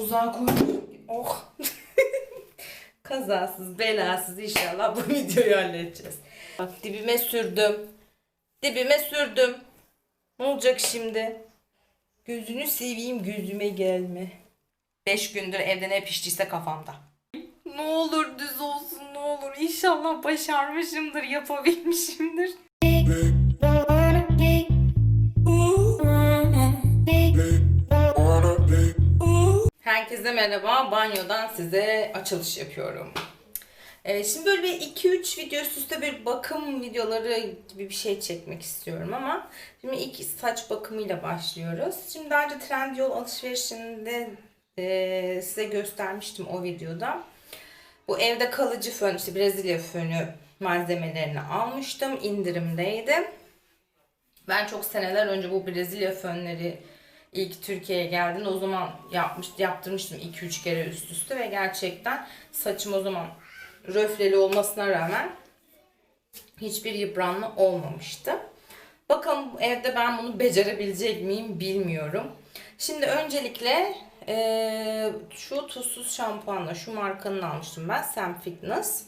Uzağa koy. Oh. Kazasız belasız inşallah bu videoyu halledeceğiz. Bak dibime sürdüm. Dibime sürdüm. Ne olacak şimdi? Gözünü seveyim gözüme gelme. 5 gündür evde ne piştiyse kafamda. Ne olur düz olsun ne olur. İnşallah başarmışımdır, yapabilmişimdir. Herkese merhaba. Banyodan size açılış yapıyorum. Ee, şimdi böyle bir 2-3 video üst üste bir bakım videoları gibi bir şey çekmek istiyorum ama şimdi ilk saç bakımıyla başlıyoruz. Şimdi daha önce Trendyol alışverişinde e, size göstermiştim o videoda. Bu evde kalıcı fön, işte Brezilya fönü malzemelerini almıştım. indirimdeydi. Ben çok seneler önce bu Brezilya fönleri ilk Türkiye'ye geldiğinde o zaman yapmış, yaptırmıştım 2-3 kere üst üste ve gerçekten saçım o zaman röfleli olmasına rağmen hiçbir yıpranma olmamıştı. Bakalım evde ben bunu becerebilecek miyim bilmiyorum. Şimdi öncelikle eee, şu tuzsuz şampuanla şu markanın almıştım ben. Sam Fitness.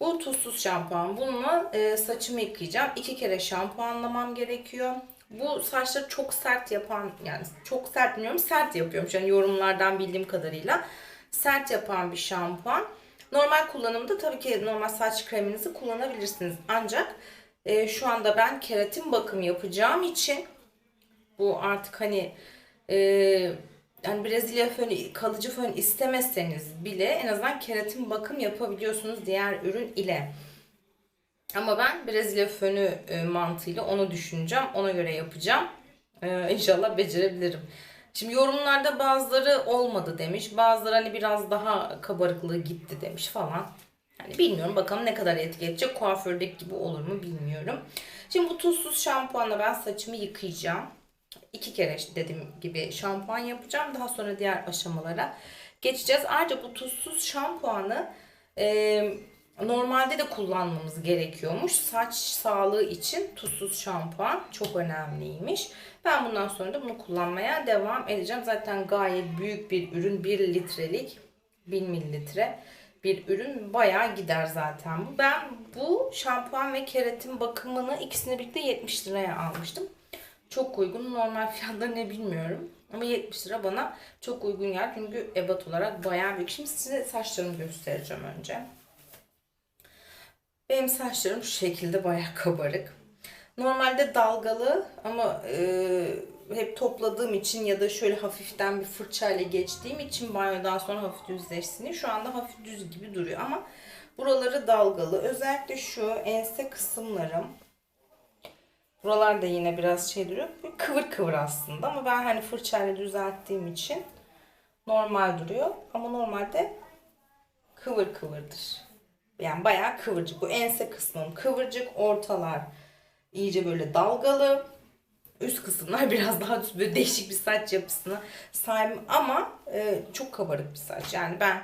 Bu tuzsuz şampuan. Bununla e, saçımı yıkayacağım. İki kere şampuanlamam gerekiyor. Bu saçları çok sert yapan yani çok sert bilmiyorum sert yapıyormuş. Yani yorumlardan bildiğim kadarıyla sert yapan bir şampuan. Normal kullanımda tabii ki normal saç kreminizi kullanabilirsiniz. Ancak e, şu anda ben keratin bakım yapacağım için bu artık hani e, yani Brezilya fönü, kalıcı fön istemezseniz bile en azından keratin bakım yapabiliyorsunuz diğer ürün ile. Ama ben Brezilya fönü e, mantığıyla onu düşüneceğim. Ona göre yapacağım. E, inşallah becerebilirim. Şimdi yorumlarda bazıları olmadı demiş. Bazıları hani biraz daha kabarıklığı gitti demiş falan. Yani bilmiyorum bakalım ne kadar etki edecek. Kuafördeki gibi olur mu bilmiyorum. Şimdi bu tuzsuz şampuanla ben saçımı yıkayacağım. İki kere dediğim gibi şampuan yapacağım. Daha sonra diğer aşamalara geçeceğiz. Ayrıca bu tuzsuz şampuanı e, normalde de kullanmamız gerekiyormuş. Saç sağlığı için tuzsuz şampuan çok önemliymiş. Ben bundan sonra da bunu kullanmaya devam edeceğim. Zaten gayet büyük bir ürün. 1 litrelik 1000 mililitre bir ürün bayağı gider zaten bu. Ben bu şampuan ve keratin bakımını ikisini birlikte 70 liraya almıştım. Çok uygun. Normal fiyatları ne bilmiyorum. Ama 70 lira bana çok uygun geldi. Çünkü ebat olarak bayağı büyük. Şimdi size saçlarımı göstereceğim önce. Benim saçlarım şu şekilde bayağı kabarık. Normalde dalgalı ama e, hep topladığım için ya da şöyle hafiften bir fırçayla geçtiğim için banyodan sonra hafif düzleşsin. Şu anda hafif düz gibi duruyor ama buraları dalgalı. Özellikle şu ense kısımlarım Buralar da yine biraz şey duruyor. Bir kıvır kıvır aslında ama ben hani fırçayla düzelttiğim için normal duruyor. Ama normalde kıvır kıvırdır. Yani bayağı kıvırcık. Bu ense kısmım kıvırcık. Ortalar iyice böyle dalgalı. Üst kısımlar biraz daha düz, böyle değişik bir saç yapısına sahip ama e, çok kabarık bir saç. Yani ben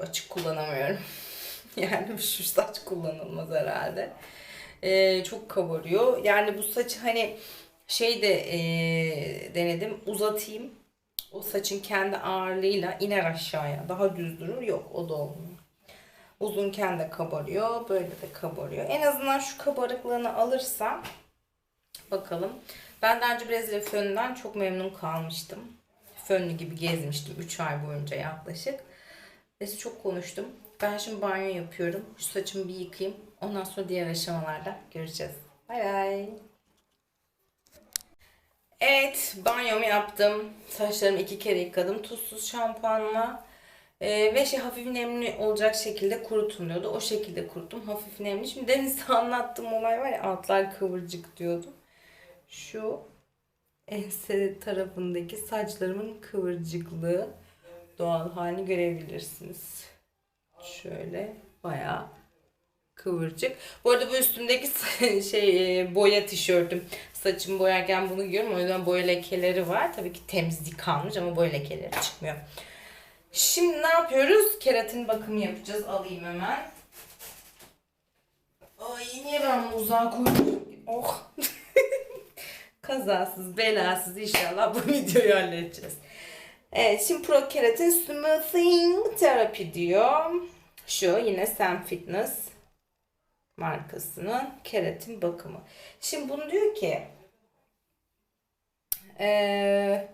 açık kullanamıyorum. yani şu saç kullanılmaz herhalde. Ee, çok kabarıyor. Yani bu saçı hani şey de ee, denedim uzatayım. O saçın kendi ağırlığıyla iner aşağıya. Daha düz durur. Yok o da olmuyor. Uzunken de kabarıyor. Böyle de kabarıyor. En azından şu kabarıklığını alırsam bakalım. Ben daha önce Brezilya fönünden çok memnun kalmıştım. Fönlü gibi gezmiştim 3 ay boyunca yaklaşık. Neyse çok konuştum. Ben şimdi banyo yapıyorum. Şu saçımı bir yıkayayım. Ondan sonra diğer aşamalarda göreceğiz. Bay bay. Evet banyomu yaptım. Saçlarımı iki kere yıkadım. Tuzsuz şampuanla. Ee, ve şey hafif nemli olacak şekilde kurutun diyordu. O şekilde kuruttum. Hafif nemli. Şimdi Deniz'e anlattığım olay var ya altlar kıvırcık diyordu. Şu ense tarafındaki saçlarımın kıvırcıklığı doğal halini görebilirsiniz. Şöyle bayağı kıvırcık. Bu arada bu üstümdeki şey e, boya tişörtüm. Saçımı boyarken bunu giyiyorum. O yüzden boya lekeleri var. Tabii ki temizlik kalmış ama boya lekeleri çıkmıyor. Şimdi ne yapıyoruz? Keratin bakımı yapacağız. Alayım hemen. Ay niye ben bunu uzağa koydum? Oh. Kazasız belasız inşallah bu videoyu halledeceğiz. Evet şimdi Pro Keratin Smoothing Therapy diyor. Şu yine Sam Fitness markasının keratin bakımı. Şimdi bunu diyor ki eee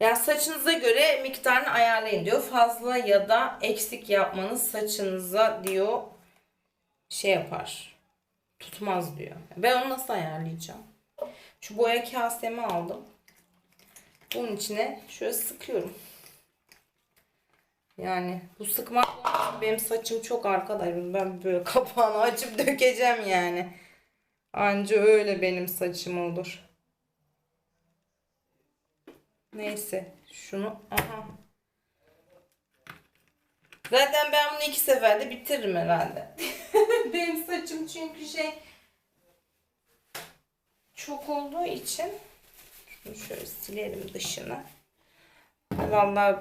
yani saçınıza göre miktarını ayarlayın diyor. Fazla ya da eksik yapmanız saçınıza diyor şey yapar. Tutmaz diyor. Ben onu nasıl ayarlayacağım? Şu boya kasemi aldım. Bunun içine şöyle sıkıyorum. Yani bu sıkmak benim saçım çok arkadaşım. Ben böyle kapağını açıp dökeceğim yani. Anca öyle benim saçım olur. Neyse şunu aha. Zaten ben bunu iki seferde bitiririm herhalde. benim saçım çünkü şey çok olduğu için şunu şöyle silelim dışını. Vallahi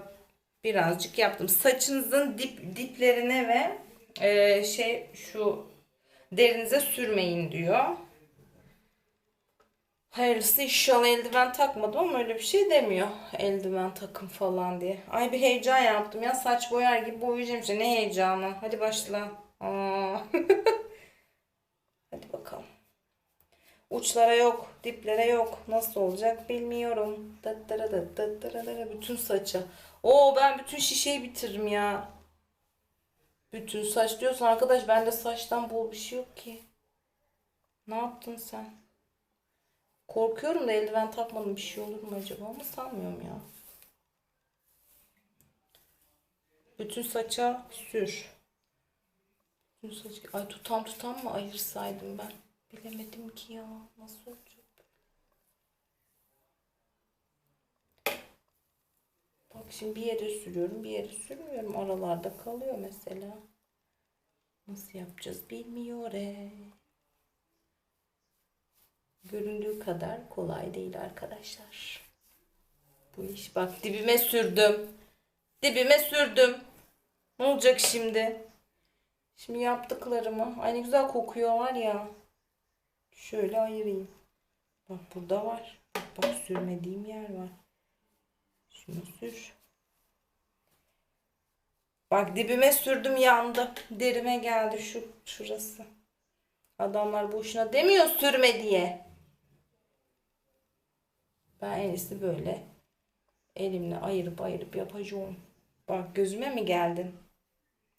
birazcık yaptım. Saçınızın dip diplerine ve e, şey şu derinize sürmeyin diyor. Hayırlısı inşallah eldiven takmadım ama öyle bir şey demiyor. Eldiven takım falan diye. Ay bir heyecan yaptım ya saç boyar gibi boyayacağım işte. Ne heyecanı. Hadi başla. Hadi bakalım. Uçlara yok, diplere yok. Nasıl olacak bilmiyorum. Dıttırı dıt dıttırı dıttırı. Bütün saça. Oo ben bütün şişeyi bitiririm ya. Bütün saç diyorsun arkadaş bende saçtan bol bir şey yok ki. Ne yaptın sen? Korkuyorum da eldiven takmadım bir şey olur mu acaba ama sanmıyorum ya. Bütün saça sür. Bütün saç... Ay tutam tutam mı ayırsaydım ben? Bilemedim ki ya. Nasıl olacak? Bak şimdi bir yere sürüyorum, bir yere sürmüyorum. Aralarda kalıyor mesela. Nasıl yapacağız bilmiyorum. Göründüğü kadar kolay değil arkadaşlar. Bu iş bak dibime sürdüm. Dibime sürdüm. Ne olacak şimdi? Şimdi yaptıklarımı. Ay ne güzel kokuyor var ya. Şöyle ayırayım. Bak burada var. Bak bak sürmediğim yer var. Şunu sür. Bak dibime sürdüm yandı. Derime geldi şu şurası. Adamlar boşuna demiyor sürme diye. Ben en iyisi böyle elimle ayırıp ayırıp yapacağım. Bak gözüme mi geldin?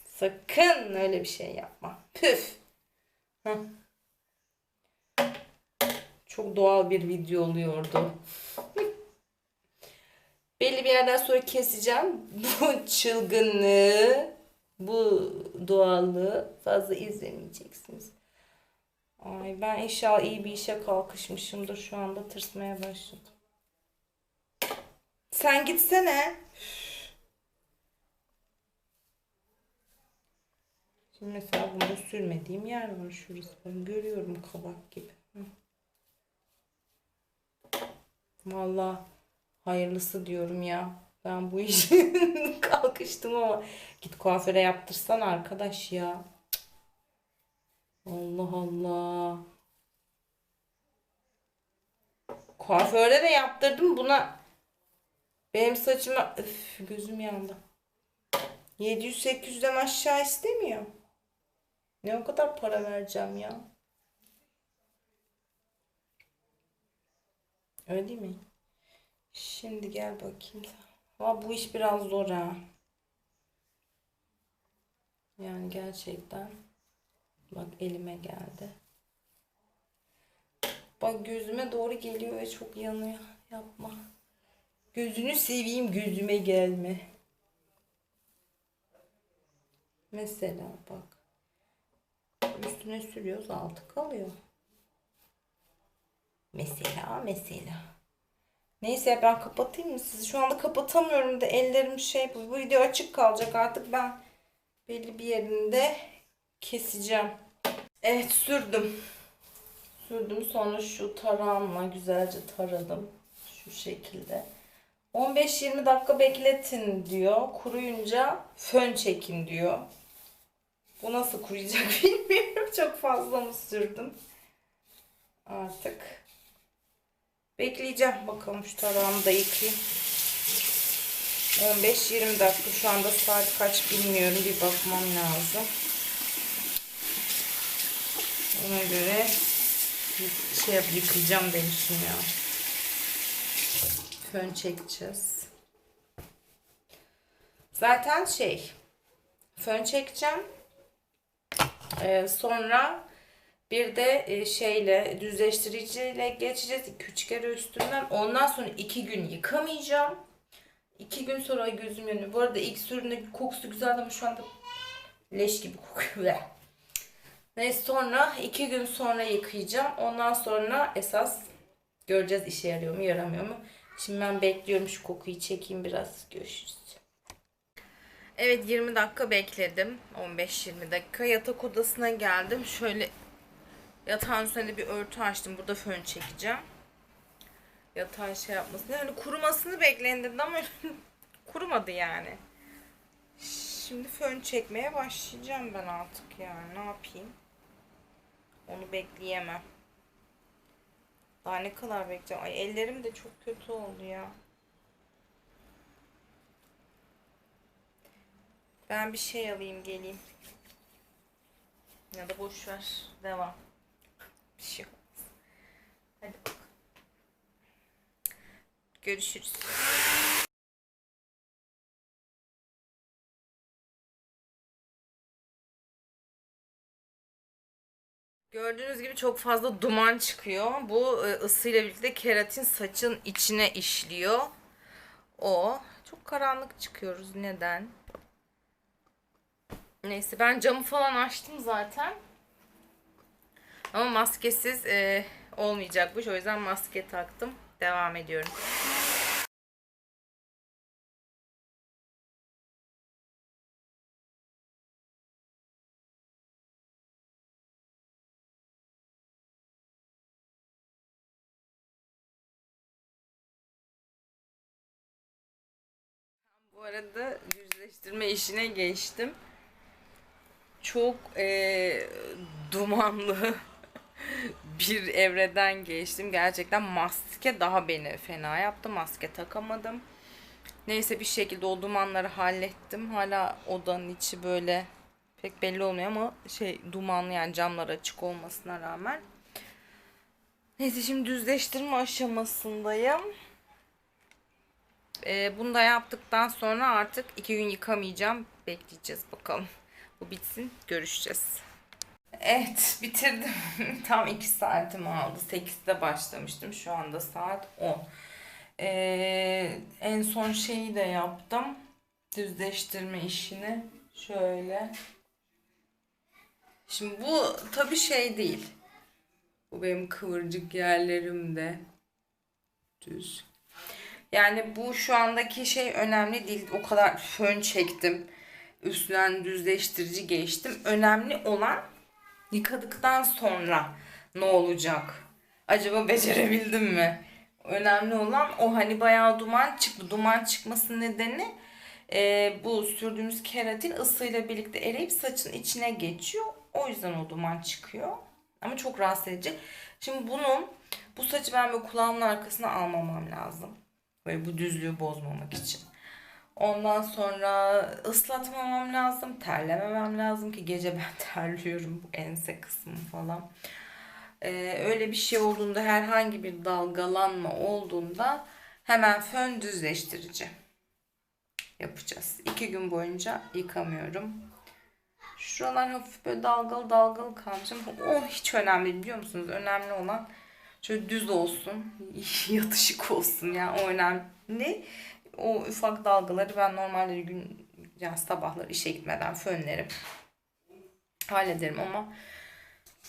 Sakın öyle bir şey yapma. Püf. Heh. Çok doğal bir video oluyordu. Belli bir yerden sonra keseceğim. Bu çılgınlığı, bu doğallığı fazla izlemeyeceksiniz. Ay ben inşallah iyi bir işe kalkışmışımdır. Şu anda tırsmaya başladım. Sen gitsene. Şimdi mesela bunda sürmediğim yer var şurası. Ben görüyorum kabak gibi. Hı. Vallahi hayırlısı diyorum ya. Ben bu işi kalkıştım ama git kuaföre yaptırsan arkadaş ya. Allah Allah. Kuaförde de yaptırdım buna. Benim saçıma Üf, gözüm yandı. 700-800'den aşağı istemiyor. Ne o kadar para vereceğim ya? Öyle değil mi? Şimdi gel bakayım. Ama bu iş biraz zor ha. Yani gerçekten. Bak elime geldi. Bak gözüme doğru geliyor ve çok yanıyor. Yapma. Gözünü seveyim gözüme gelme. Mesela bak. Üstüne sürüyoruz altı kalıyor. Mesela mesela. Neyse ben kapatayım mı sizi? Şu anda kapatamıyorum da ellerim şey bu, bu video açık kalacak artık ben belli bir yerinde keseceğim. Evet sürdüm. Sürdüm sonra şu tarağımla güzelce taradım. Şu şekilde. 15-20 dakika bekletin diyor. Kuruyunca fön çekin diyor. Bu nasıl kuruyacak bilmiyorum. Çok fazla mı sürdüm? Artık. Bekleyeceğim. Bakalım şu tarağımı da yıkayayım. 15-20 dakika. Şu anda saat kaç bilmiyorum. Bir bakmam lazım. Ona göre şey yıkayacağım demiştim ya. Fön çekeceğiz. Zaten şey fön çekeceğim. Ee, sonra bir de e, şeyle düzleştiriciyle geçeceğiz 2-3 kere üstünden. Ondan sonra 2 gün yıkamayacağım. 2 gün sonra gözüm yanıyor. Bu arada ilk sürümde kokusu güzeldi ama şu anda leş gibi kokuyor. Neyse sonra 2 gün sonra yıkayacağım. Ondan sonra esas göreceğiz işe yarıyor mu yaramıyor mu. Şimdi ben bekliyorum şu kokuyu çekeyim biraz. Görüşürüz. Evet 20 dakika bekledim. 15-20 dakika. Yatak odasına geldim. Şöyle yatağın üzerinde bir örtü açtım. Burada fön çekeceğim. Yatağın şey yapmasını. Yani kurumasını bekleyin dedim ama kurumadı yani. Şimdi fön çekmeye başlayacağım ben artık yani. Ne yapayım? Onu bekleyemem. Daha ne kadar bekleyeceğim? Ay ellerim de çok kötü oldu ya. Ben bir şey alayım geleyim. Ya da boş ver. Devam. Bir şey olmaz. Hadi bakalım. Görüşürüz. Gördüğünüz gibi çok fazla duman çıkıyor. Bu e, ısıyla birlikte keratin saçın içine işliyor. O. Çok karanlık çıkıyoruz. Neden? Neyse ben camı falan açtım zaten. Ama maskesiz e, olmayacakmış. O yüzden maske taktım. Devam ediyorum. Arada yüzleştirme işine geçtim. Çok e, dumanlı bir evreden geçtim. Gerçekten maske daha beni fena yaptı. Maske takamadım. Neyse bir şekilde o dumanları hallettim. Hala odanın içi böyle pek belli olmuyor ama şey dumanlı yani camlar açık olmasına rağmen. Neyse şimdi düzleştirme aşamasındayım. Ee, bunu da yaptıktan sonra artık iki gün yıkamayacağım. Bekleyeceğiz bakalım. Bu bitsin görüşeceğiz. Evet bitirdim. Tam 2 saatimi aldı. 8'de başlamıştım. Şu anda saat 10. Ee, en son şeyi de yaptım. Düzleştirme işini. Şöyle. Şimdi bu tabi şey değil. Bu benim kıvırcık yerlerimde. Düz. Yani bu şu andaki şey önemli değil. O kadar fön çektim. Üstünden düzleştirici geçtim. Önemli olan yıkadıktan sonra ne olacak? Acaba becerebildim mi? Önemli olan o hani bayağı duman çıktı. Duman çıkmasının nedeni e, bu sürdüğümüz keratin ısıyla birlikte eriyip saçın içine geçiyor. O yüzden o duman çıkıyor. Ama çok rahatsız edici. Şimdi bunun bu saçı ben böyle kulağımın arkasına almamam lazım. Böyle bu düzlüğü bozmamak için. Ondan sonra ıslatmamam lazım, terlememem lazım ki gece ben terliyorum bu ense kısmı falan. Ee, öyle bir şey olduğunda herhangi bir dalgalanma olduğunda hemen fön düzleştirici yapacağız. İki gün boyunca yıkamıyorum. Şuralar hafif böyle dalgalı dalgalı kalmış ama o hiç önemli biliyor musunuz? Önemli olan şöyle düz olsun, yatışık olsun yani o önemli. O ufak dalgaları ben normalde gün yani sabahları işe gitmeden fönlerim. Hallederim ama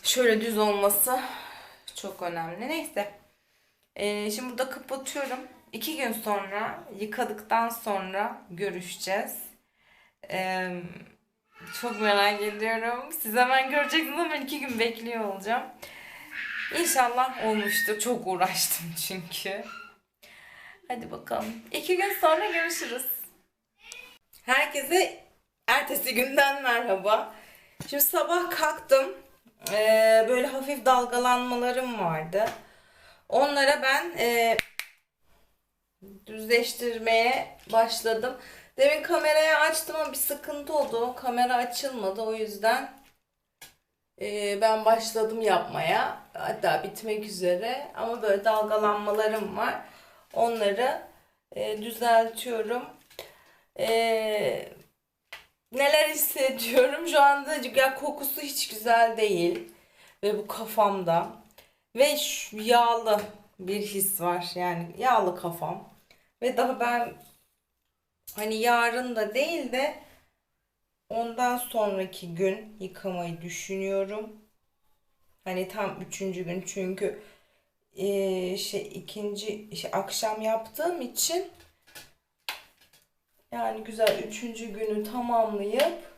şöyle düz olması çok önemli. Neyse. Ee, şimdi burada kapatıyorum. İki gün sonra yıkadıktan sonra görüşeceğiz. Ee, çok merak ediyorum. Siz hemen göreceksiniz ama iki gün bekliyor olacağım. İnşallah olmuştur. Çok uğraştım çünkü. Hadi bakalım. İki gün sonra görüşürüz. Herkese ertesi günden merhaba. Şimdi sabah kalktım. Ee, böyle hafif dalgalanmalarım vardı. Onlara ben e, düzleştirmeye başladım. Demin kamerayı açtım ama bir sıkıntı oldu. Kamera açılmadı o yüzden e, ben başladım yapmaya. Hatta bitmek üzere ama böyle dalgalanmalarım var. Onları e, düzeltiyorum. E, neler hissediyorum? Şu anda ya kokusu hiç güzel değil. Ve bu kafamda. Ve şu yağlı bir his var. Yani yağlı kafam. Ve daha ben hani yarın da değil de ondan sonraki gün yıkamayı düşünüyorum. Hani tam üçüncü gün çünkü eee, şey ikinci şey, akşam yaptığım için yani güzel üçüncü günü tamamlayıp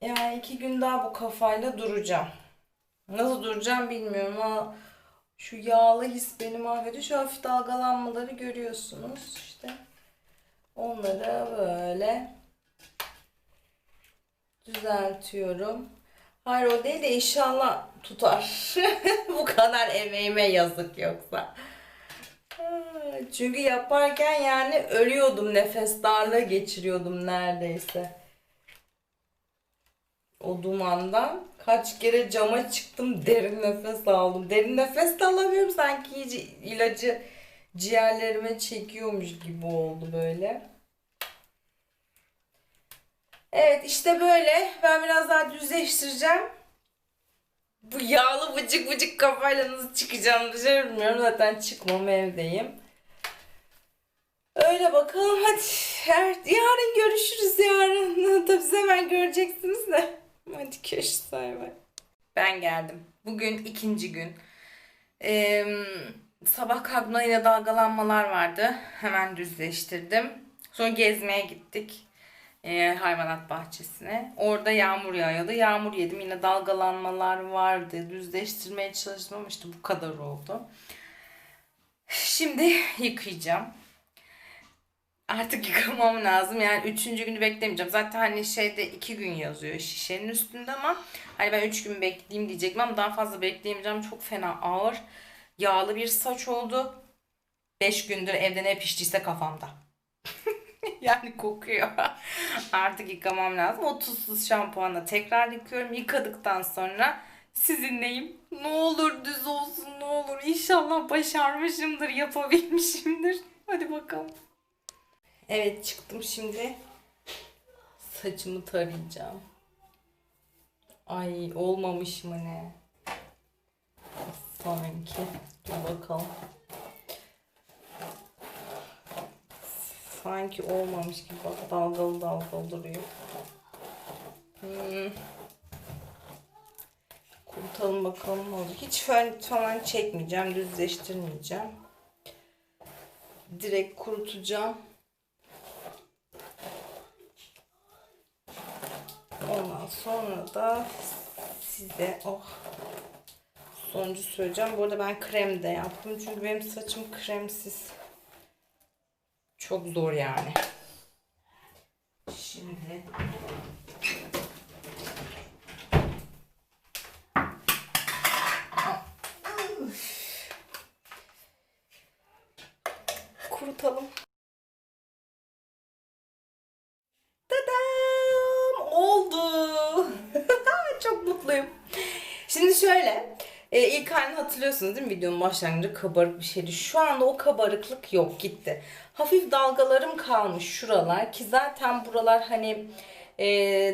yani iki gün daha bu kafayla duracağım. Nasıl duracağım bilmiyorum ama şu yağlı his beni mahvediyor. Şu hafif dalgalanmaları görüyorsunuz işte. Onları böyle düzeltiyorum. Hayır o değil de inşallah tutar. Bu kadar emeğime yazık yoksa. Çünkü yaparken yani ölüyordum. Nefes darlığı geçiriyordum neredeyse. O dumandan kaç kere cama çıktım derin nefes aldım. Derin nefes de alamıyorum sanki iyice ilacı ciğerlerime çekiyormuş gibi oldu böyle. Evet işte böyle. Ben biraz daha düzleştireceğim. Bu yağlı vıcık vıcık kafayla nasıl çıkacağım dışarı bilmiyorum. Zaten çıkmam evdeyim. Öyle bakalım hadi. Her- Yarın görüşürüz yarın. Tabii siz hemen göreceksiniz de. Hadi görüşürüz. Ben geldim. Bugün ikinci gün. Ee, sabah kalktığımda yine dalgalanmalar vardı. Hemen düzleştirdim. Sonra gezmeye gittik. Ee, hayvanat bahçesine. Orada yağmur yağıyordu. Yağmur yedim. Yine dalgalanmalar vardı. Düzleştirmeye çalıştım ama işte bu kadar oldu. Şimdi yıkayacağım. Artık yıkamam lazım. Yani üçüncü günü beklemeyeceğim. Zaten hani şeyde iki gün yazıyor şişenin üstünde ama hani ben üç gün bekleyeyim diyecektim ama daha fazla bekleyemeyeceğim. Çok fena ağır, yağlı bir saç oldu. Beş gündür evde ne piştiyse kafamda. yani kokuyor. Artık yıkamam lazım. O tuzsuz şampuanla tekrar yıkıyorum. Yıkadıktan sonra sizinleyim. Ne olur düz olsun ne olur. İnşallah başarmışımdır, yapabilmişimdir. Hadi bakalım. Evet çıktım şimdi. Saçımı tarayacağım. Ay olmamış mı ne? Sanki. Dur bakalım. Sanki olmamış gibi bak dalgalı dalgalı duruyor. Hmm. Kurutalım bakalım ne olacak. Hiç fön falan çekmeyeceğim. Düzleştirmeyeceğim. Direkt kurutacağım. Ondan sonra da size oh sonucu söyleyeceğim. Bu arada ben krem de yaptım. Çünkü benim saçım kremsiz. Çok zor yani. Şimdi kurutalım. Tadam! Oldu. Çok mutluyum. Şimdi şöyle. E, ilk hatırlıyorsunuz değil mi? Videonun başlangıcında kabarık bir şeydi. Şu anda o kabarıklık yok gitti. Hafif dalgalarım kalmış şuralar ki zaten buralar hani e,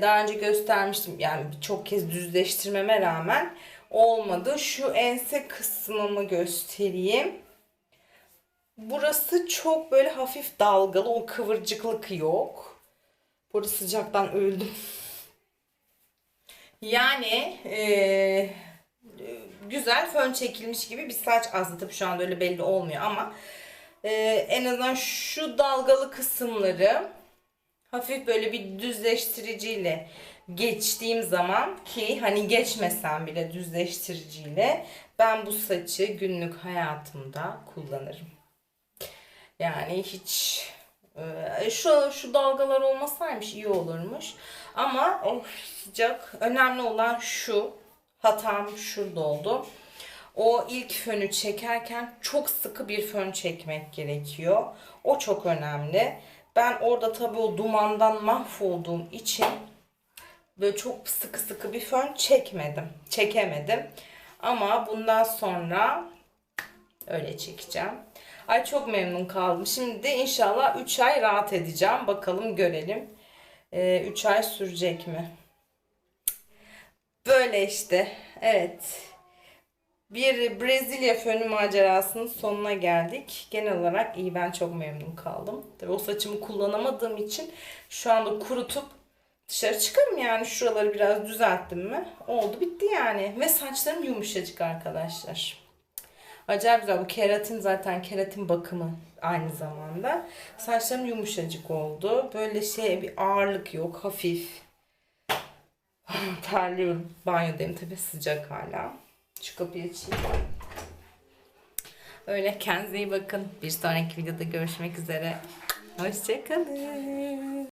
daha önce göstermiştim. Yani çok kez düzleştirmeme rağmen olmadı. Şu ense kısmımı göstereyim. Burası çok böyle hafif dalgalı. O kıvırcıklık yok. Burada sıcaktan öldüm. Yani eee, güzel fön çekilmiş gibi bir saç aslında tabii şu anda öyle belli olmuyor ama eee, en azından şu dalgalı kısımları hafif böyle bir düzleştiriciyle geçtiğim zaman ki hani geçmesem bile düzleştiriciyle ben bu saçı günlük hayatımda kullanırım. Yani hiç ee, şu şu dalgalar olmasaymış iyi olurmuş. Ama oh, sıcak. Önemli olan şu. Hatam şurada oldu. o ilk fönü çekerken çok sıkı bir fön çekmek gerekiyor. O çok önemli. Ben orada tabii o dumandan mahvolduğum için böyle çok sıkı sıkı bir fön çekmedim. Çekemedim. Ama bundan sonra öyle çekeceğim. Ay çok memnun kaldım. Şimdi de inşallah 3 ay rahat edeceğim. Bakalım görelim. 3 ay sürecek mi? Böyle işte. Evet. Bir Brezilya fönü macerasının sonuna geldik. Genel olarak iyi ben çok memnun kaldım. Tabii o saçımı kullanamadığım için şu anda kurutup dışarı çıkarım yani şuraları biraz düzelttim mi? Oldu bitti yani. Ve saçlarım yumuşacık arkadaşlar. Acayip güzel. Bu keratin zaten keratin bakımı aynı zamanda. Saçlarım yumuşacık oldu. Böyle şey bir ağırlık yok. Hafif. Terliyorum. Banyodayım tabii sıcak hala. Şu kapıyı açayım. Öyle kendinize iyi bakın. Bir sonraki videoda görüşmek üzere. Hoşçakalın.